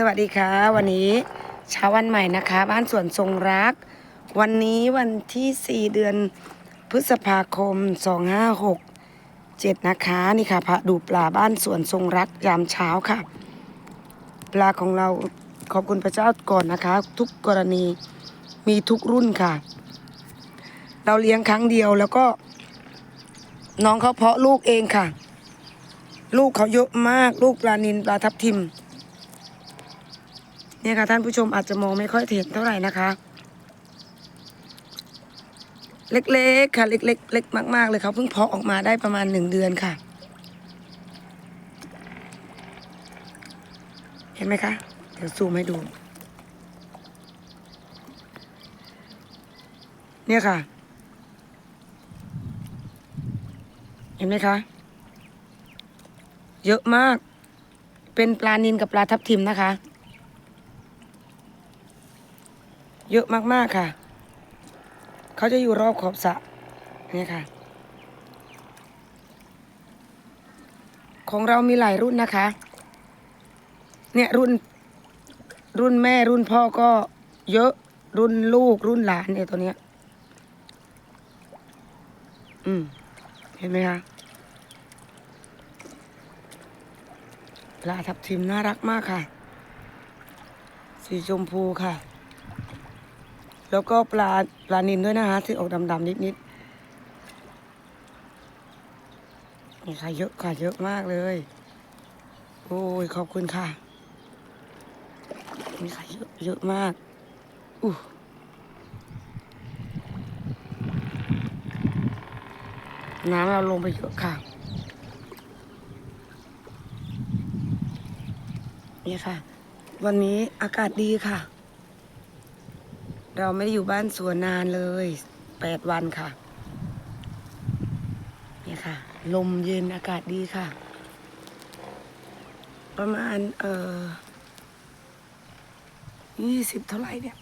สวัสดีค่ะ วันนี้เช้าวันใหม่นะคะ บ้านสวนทรงรัก วันนี้วันที่ 4 เดือนพฤษภาคม 2567 นะคะ นี่ค่ะพระดูปลาบ้านสวนทรงรักยามเช้าค่ะ ปลาของเราขอบคุณพระเจ้าก่อนนะคะ ทุกกรณีมีทุกรุ่นค่ะ เราเลี้ยงครั้งเดียวแล้วก็ น้องเขาเพาะลูกเองค่ะ ลูกเขาเยอะมากลูกปลานินปลาทับทิม เนี่ยค่ะท่านผู้ชมอาจจะมองไม่ค่อยเห็นเท่าไหร่นะคะ เล็กๆค่ะ เล็กๆเล็กมากๆเลยเขาเพิ่งเพาะออกมาได้ประมาณหนึ่งเดือนค่ะ เห็นไหมคะ เดี๋ยวซูมให้ดู เนี่ยค่ะ เห็นไหมคะ เยอะมาก เป็นปลานินกับปลาทับทิมนะคะ เยอะมากๆค่ะ เขาจะอยู่รอบขอบสระเนี่ยค่ะ ของเรามีหลายรุ่นนะคะ เนี่ยรุ่น รุ่นแม่รุ่นพ่อก็เยอะรุ่นลูกรุ่นหลานเนี่ยตัวเนี้ย อืม เห็นไหมคะปลาทับทิมน่ารักมากค่ะ สีชมพูค่ะ แล้วก็ปลาปลานินด้วยนะคะที่ออกดำๆนิดๆนี่ค่ะเยอะค่ะเยอะมากเลย โอ้ยขอบคุณค่ะนี่ค่ะเยอะเยอะมากอู้น้ำเราลงไปเยอะค่ะ นี่ค่ะ วันนี้อากาศดีค่ะ เราไม่ได้อยู่บ้านสวนนานเลยแปดวันค่ะ เนี่ยค่ะ ลมเย็นอากาศดีค่ะ ประมาณ เอ่อยี่สิบเท่าไหร่เนี่ย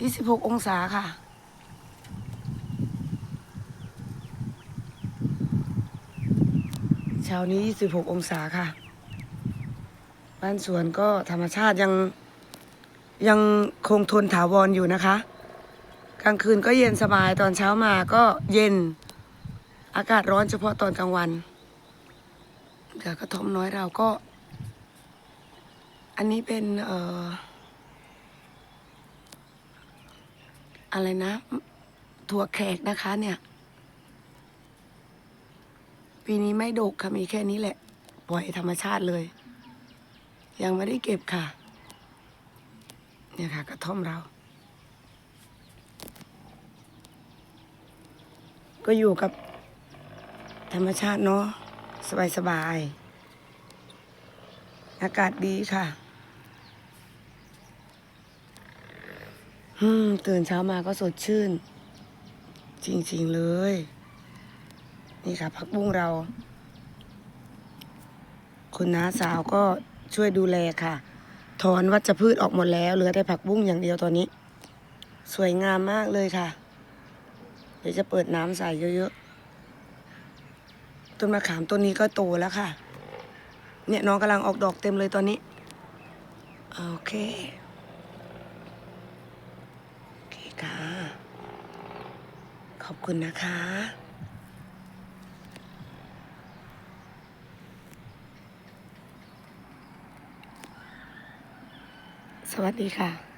ยี่สิบหกองศาค่ะ เช้านี้ยี่สิบหกองศาค่ะ บ้านสวนก็ธรรมชาติยัง ยังคงทนถาวรอยู่นะคะ กลางคืนก็เย็นสบายตอนเช้ามาก็เย็น อากาศร้อนเฉพาะตอนกลางวันเดี๋ยวกระทอมน้อยเราก็ อันนี้เป็นเอ่ออะไรนะถั่วแขกนะคะเนี่ย ปีนี้ไม่ดกค่ะมีแค่นี้แหละ ปล่อยธรรมชาติเลย ยังไม่ได้เก็บค่ะ เนี่ยค่ะ กระท่อมเรา ก็อยู่กับธรรมชาติเนาะสบายๆอากาศดีค่ะอืมตื่นเช้ามาก็สดชื่น จริง ๆ เลย นี่ค่ะผักบุ้งเรา คุณน้าสาวก็ช่วยดูแลค่ะ ถอนวัชพืชออกหมดแล้ว เหลือแต่ผักบุ้งอย่างเดียวตอนนี้ สวยงามมากเลยค่ะ เดี๋ยวจะเปิดน้ำใส่เยอะๆ ต้นมะขามต้นนี้ก็โตแล้วค่ะ เนี่ยน้องกำลังออกดอกเต็มเลยตอนนี้ โอเค โอเคค่ะ ขอบคุณนะคะ สวัสดีค่ะ